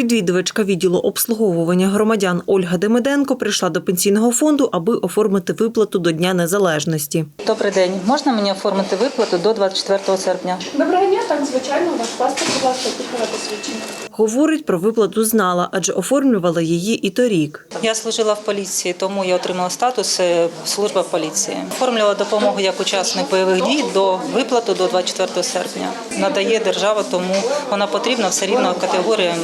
Відвідувачка відділу обслуговування громадян Ольга Демиденко прийшла до пенсійного фонду, аби оформити виплату до Дня Незалежності. Добрий день. Можна мені оформити виплату до 24 серпня? Доброго так, звичайно, ваш паспорт, будь ласка, пільгове посвідчення. Говорить, про виплату знала, адже оформлювала її і торік. Я служила в поліції, тому я отримала статус е, служба поліції. Оформлювала допомогу як учасник бойових дій до виплату до 24 серпня. Надає держава, тому вона потрібна все рівно категоріям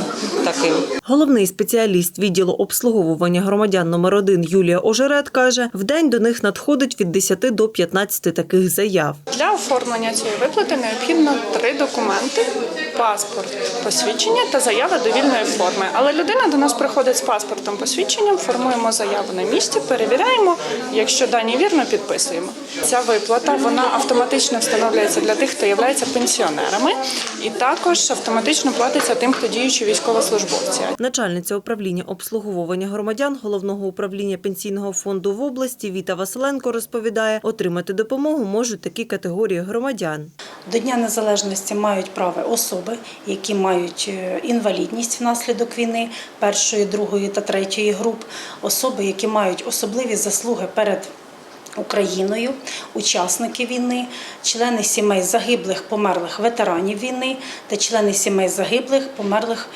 таким. Головний спеціаліст відділу обслуговування громадян номер 1 Юлія Ожерет каже, в день до них надходить від 10 до 15 таких заяв. Для оформлення цієї виплати необхідно три документи: паспорт, посвідчення та заява довільної форми. Але людина до нас приходить з паспортом, посвідченням, формуємо заяву на місці, перевіряємо. Якщо дані вірно, підписуємо. Ця виплата вона автоматично встановлюється для тих, хто є пенсіонерами, і також автоматично платиться тим, хто діючі військовослужбовці. Начальниця управління обслуговування громадян головного управління пенсійного фонду в області Віта Василенко розповідає, отримати допомогу можуть такі категорії громадян. До Дня Незалежності мають право особи, які мають е, інвалідність внаслідок війни першої, другої та третьої груп, особи, які мають особливі заслуги перед Україною, учасники війни, члени сімей загиблих, померлих ветеранів війни та члени сімей загиблих, померлих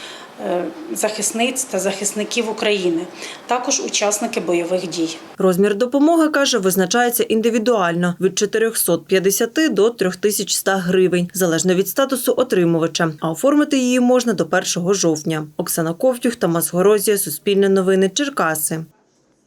е, захисниць та захисників України, також учасники бойових дій. Розмір допомоги, каже, визначається індивідуально від 450 до 3100 гривень, залежно від статусу отримувача. А оформити її можна до 1 жовтня. Оксана Ковтюх, Тамас Горозія, Суспільне новини, Черкаси.